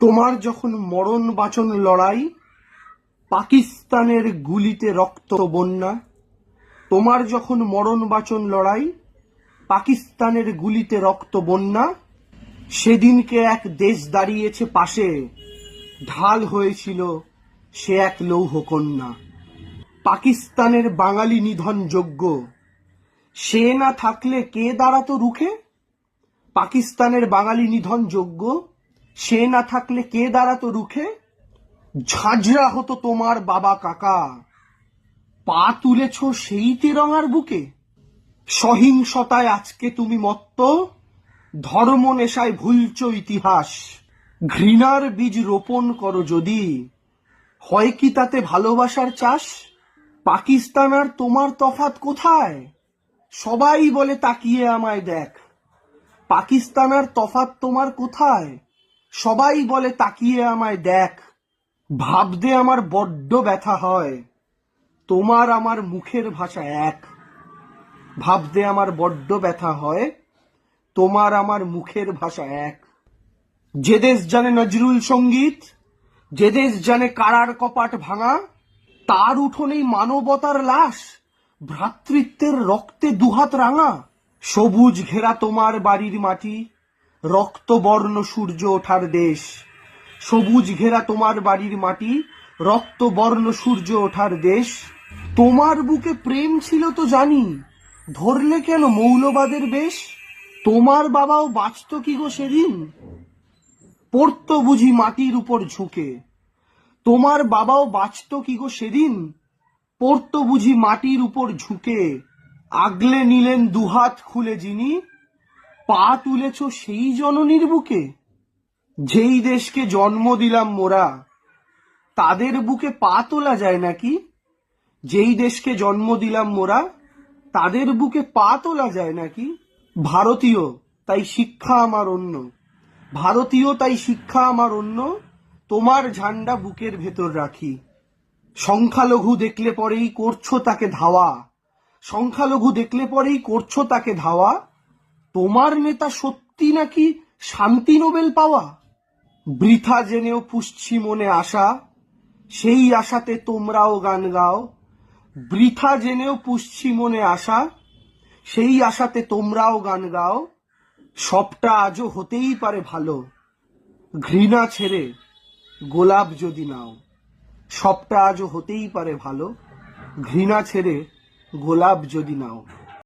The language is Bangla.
তোমার যখন মরণ বাচন লড়াই, পাকিস্তানের গুলিতে রক্ত বন্যা, তোমার যখন মরণ বাচন লড়াই, পাকিস্তানের গুলিতে রক্ত বন্যা, সেদিনকে এক দেশ দাঁড়িয়েছে পাশে, ঢাল হয়েছিল সে এক লৌহ কন্যা। পাকিস্তানের বাঙালি নিধন যোগ্য সে না থাকলে কে দাঁড়াতো রুখে? পাকিস্তানের বাঙালি নিধন যোগ্য সে না থাকলে কে দাঁড়াতো রুখে? ঝাঁঝরা হতো তোমার বাবা কাকা। পা তুলেছ সেই তেরঙার বুকে। সহিংসতায় আজকে তুমি মত্ত। ধর্ম নেশায় ভুলছ ইতিহাস। ঘৃণার বীজ রোপণ করো যদি। হয় কি তাতে ভালোবাসার চাষ? পাকিস্তান আর তোমার তফাত কোথায়? সবাই বলে তাকিয়ে আমায় দেখ। পাকিস্তান আর তফাত তোমার কোথায়? সবাই বলে, তাকিয়ে আমায় দেখ। ভাবতে আমার বড্ড ব্যথা হয়। তোমার আমার মুখের ভাষা এক। ভাবতে আমার বড্ড ব্যথা হয়, তোমার আমার মুখের ভাষা এক। যে দেশ জানে নজরুল সংগীত, যে দেশ জানে কারার কপাট ভাঙা, তার উঠোনেই মানবতার লাশ, ভ্রাতৃত্বের রক্তে দুহাত রাঙা। সবুজ ঘেরা তোমার বাড়ির মাটি রক্তবর্ণ সূর্য ওঠার দেশ। সবুজ ঘেরা তোমার বাড়ির মাটি, রক্তবর্ণ সূর্য ওঠার দেশ। তোমার বুকে প্রেম ছিল তো জানি, ধরলে কেন মৌলবাদের বেশ? তোমার বাবাও বাঁচত কি গো সেদিন? পড়তো বুঝি মাটির উপর ঝুঁকে। তোমার বাবাও বাঁচত কি গো সেদিন? পড়তো বুঝি মাটির উপর ঝুঁকে। আগলে নিলেন দুহাত খুলে যিনি পা তুলেছ সেই জননীর বুকে? যেই দেশকে জন্ম দিলাম মোরা, তাদের বুকে পা তোলা যায় নাকি? যেই দেশকে জন্ম দিলাম মোরা, তাদের বুকে পা তোলা যায় নাকি? ভারতীয়, তাই শিক্ষা আমার অন্য। ভারতীয়, তাই শিক্ষা আমার অন্য। তোমার ঝান্ডা বুকের ভেতর রাখি। সংখ্যালঘু দেখলে পরেই করছ তাকে ধাওয়া। সংখ্যালঘু দেখলে পরেই করছ তাকে ধাওয়া। তোমার নেতা সত্যি নাকি শান্তি নোবেল পাওয়া? বৃথা জেনেও পুষছি মনে আশা, সেই আশাতে তোমরাও গান গাও। বৃথা জেনেও পুষছি মনে আশা, সেই আশাতে তোমরাও গান গাও। সবটা আজও হতেই পারে ভালো, ঘৃণা ছেড়ে গোলাপ যদি নাও। সবটা আজও হতেই পারে ভালো, ঘৃণা ছেড়ে গোলাপ যদি নাও।